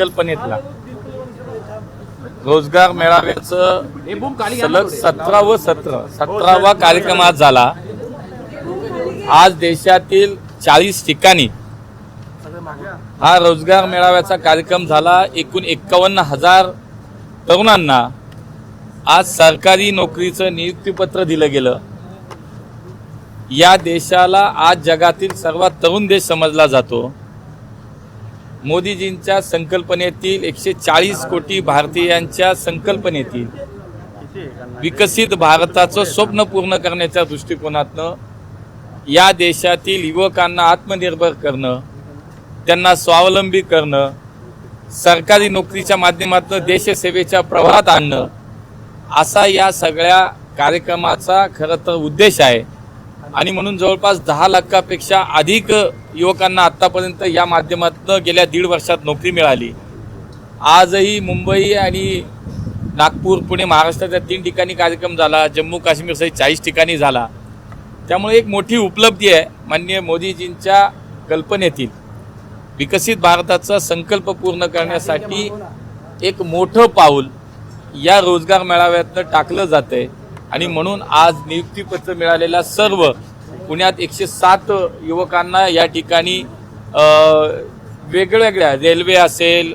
संकल्पनेतला रोजगार मेळाव्याचं सलग सतरावं सत्र सतरावा कार्यक्रम आज झाला. आज देशातील चाळीस ठिकाणी हा रोजगार मेळाव्याचा कार्यक्रम झाला. एकूण एक्कावन्न हजार तरुणांना आज सरकारी नोकरीचं नियुक्तीपत्र दिलं गेलं. या देशाला आज जगातील सर्वात तरुण देश समजला जातो. मोदीजींच्या संकल्पनेतील एकशे चाळीस कोटी भारतीयांच्या संकल्पनेतील विकसित भारताचं स्वप्न पूर्ण करण्याच्या दृष्टिकोनातनं या देशातील युवकांना आत्मनिर्भर करणं त्यांना स्वावलंबी करणं सरकारी नोकरीच्या माध्यमातून देशसेवेच्या प्रवाहात आणणं असा या सगळ्या कार्यक्रमाचा खरं तर उद्देश आहे. आणि म्हणून जवळपास दहा लाखापेक्षा अधिक युवकांना आत्तापर्यंत या माध्यमातून गेल्या दीड वर्षात नोकरी मिळाली. आजही मुंबई आणि नागपूर पुणे महाराष्ट्राच्या तीन ठिकाणी कार्यक्रम झाला. जम्मू काश्मीरसाठी चाळीस ठिकाणी झाला. त्यामुळे एक मोठी उपलब्धी आहे माननीय मोदीजींच्या कल्पनेतील. विकसित भारताचा संकल्प पूर्ण करण्यासाठी एक मोठं पाऊल या रोजगार मेळाव्यातनं टाकलं जातंय. आणि म्हणून आज नियुक्तीपत्र मिळालेल्या सर्व पुण्यात एकशे सात युवकांना या ठिकाणी वेगवेगळ्या रेल्वे असेल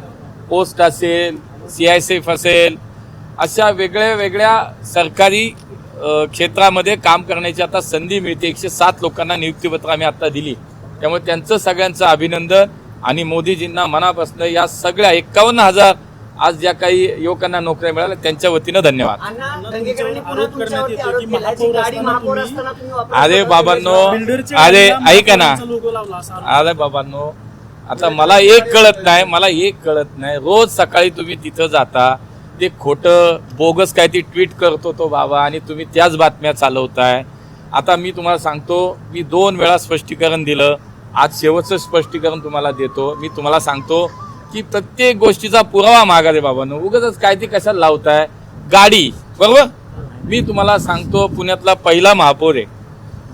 पोस्ट असेल सी आय सी एफ असेल अशा वेगळ्या वेगळ्या सरकारी क्षेत्रामध्ये काम करण्याची आता संधी मिळते. एकशे सात लोकांना नियुक्तीपत्र आम्ही आता दिली. त्यामुळे त्यांचं सगळ्यांचं अभिनंदन आणि मोदीजींना मनापासून या सगळ्या एक्कावन्न हजार आज ज्या काही युवकांना नोकऱ्या मिळाल्या त्यांच्या वतीनं धन्यवाद. अरे होता. बाबांनो अरे ऐका ना. अरे बाबांनो आता मला एक कळत नाही मला एक कळत नाही. रोज सकाळी तुम्ही तिथं जाता ते खोटं बोगस काय ती ट्विट करतो तो बाबा आणि तुम्ही त्याच बातम्या चालवताय. आता मी तुम्हाला सांगतो मी दोन वेळा स्पष्टीकरण दिलं आज शेवटचं स्पष्टीकरण तुम्हाला देतो. मी तुम्हाला सांगतो की प्रत्येक गोष्टीचा पुरावा मागा रे बाबांनो. उगाच काय ते कशाला लावताय? गाडी. बरोबर? मी तुम्हाला सांगतो पुण्यातला पहिला महापौर आहे.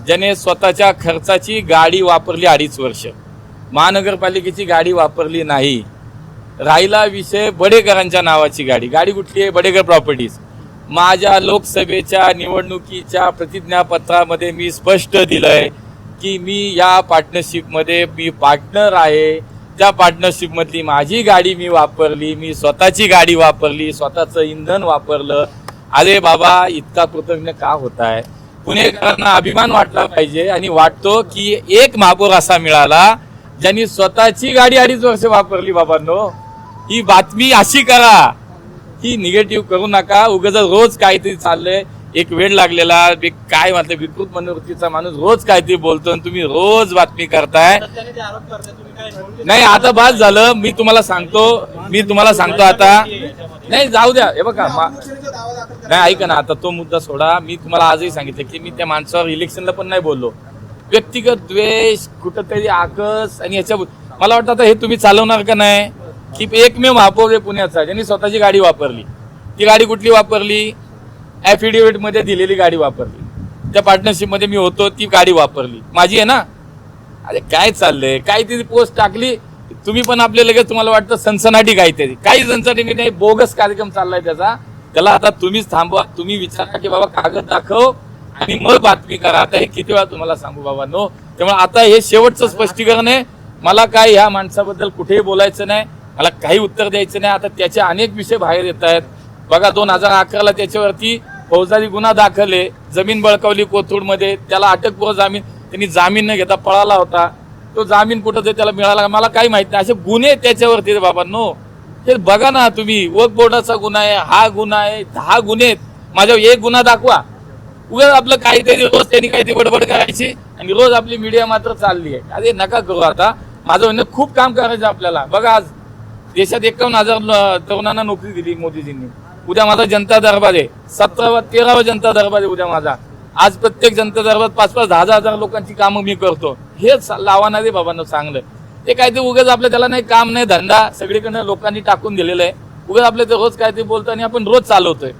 ज्याने स्वतःच्या खर्चाची गाडी वापरली अडीच वर्ष. महानगरपालिकेची गाडी वापरली नाही. राहिला विषय बडेकरांच्या नावाची गाडी. गाडी कुठली आहे? बडेकर प्रॉपर्टीज. माझ्या लोकसभेच्या निवडणुकीच्या प्रतिज्ञापत्रामध्ये मी स्पष्ट दिलंय की मी या पार्टनरशिपमध्ये मी पार्टनर आहे. त्या पार्टनरशिपमधली माझी गाडी मी वापरली मी स्वतःची गाडी वापरली स्वतःचं इंधन वापरलं. अरे बाबा इतका कृतज्ञ का होत आहे पुणेकरांना अभिमान वाटला पाहिजे आणि वाटतो की एक महापौर असा मिळाला ज्यांनी स्वतःची गाडी अडीच वर्ष वापरली बाबांनो. ही बातमी अशी करा. ही निगेटिव्ह करू नका. उगाच रोज काहीतरी चाललंय. एक वेळ लागलेला काय म्हटलं विकृत मनोवृत्तीचा माणूस रोज काहीतरी बोलतो आणि तुम्ही रोज बातमी करताय. नाही आता बाद झालं मी तुम्हाला सांगतो मी तुम्हाला सांगतो आता. नाही जाऊ द्या हे बघा नाही ऐका ना आता तो मुद्दा सोडा. मी तुम्हाला आजही सांगितलं की मी त्या माणसावर इलेक्शनला पण नाही बोललो. व्यक्तिगत द्वेष कुठंतरी आकस आणि याच्या मला वाटतं आता हे तुम्ही चालवणार का नाही? की एकमेव महापौर आहे पुण्याचा ज्यांनी स्वतःची गाडी वापरली. ती गाडी कुठली वापरली? ॲफिडेव्हिटमध्ये दिलेली गाडी वापरली. त्या पार्टनरशिपमध्ये मी होतो ती गाडी वापरली. माझी आहे ना? अरे काय चाललंय? काय ती पोस्ट टाकली? तुम्ही पण आपले लगेच तुम्हाला वाटतं सनसनाटी काहीतरी काही सनसनाटी नाही बोगस कार्यक्रम चाललाय त्याचा. त्याला आता तुम्हीच थांबवा. तुम्ही विचारा की बाबा कागद दाखव आणि मग बातमी करा. आता हे किती वेळा तुम्हाला सांगू बाबा नो त्यामुळे आता हे शेवटचं स्पष्टीकरण आहे. मला काय ह्या माणसाबद्दल कुठेही बोलायचं नाही. मला काही उत्तर द्यायचं नाही. आता त्याचे अनेक विषय बाहेर येत आहेत. बघा दोन हजार अकराला त्याच्यावरती फौजदारी गुन्हा दाखल आहे जमीन बळकावली कोथरूडमध्ये. त्याला अटकपूर्व जामीन त्यांनी जामीन न घेता पळाला होता. तो जामीन कुठं ते त्याला मिळाला मला काही माहीत नाही. असे गुन्हे त्याच्यावरती आहेत बाबा नो ते बघा ना तुम्ही. वक बोर्डाचा गुन्हा आहे हा गुन्हा आहे दहा गुन्हे आहेत. माझ्यावर एक गुन्हा दाखवा. उगाच आपलं काहीतरी रोज त्यांनी काहीतरी बडबड करायची आणि रोज आपली मीडिया मात्र चालली आहे. अरे नका करू आता. माझं म्हणणं खूप काम करायचं आपल्याला. बघा आज देशात एकावन्न हजार तरुणांना नोकरी दिली मोदीजींनी. उद्या माझा जनता दरबार आहे. सतरावा तेरावा जनता दरबार आहे उद्या माझा. आज प्रत्येक जनता दरबार पाच पाच दहा दहा हजार लोकांची कामं मी करतो. हेच लावाना रे बाबांना चांगलं. ते काय ते उगाच आपलं त्याला नाही काम नाही धंदा. सगळीकडनं लोकांनी टाकून दिलेलं आहे. उगाच आपलं ते रोज काय ते बोलतो आणि आपण रोज चालवतोय.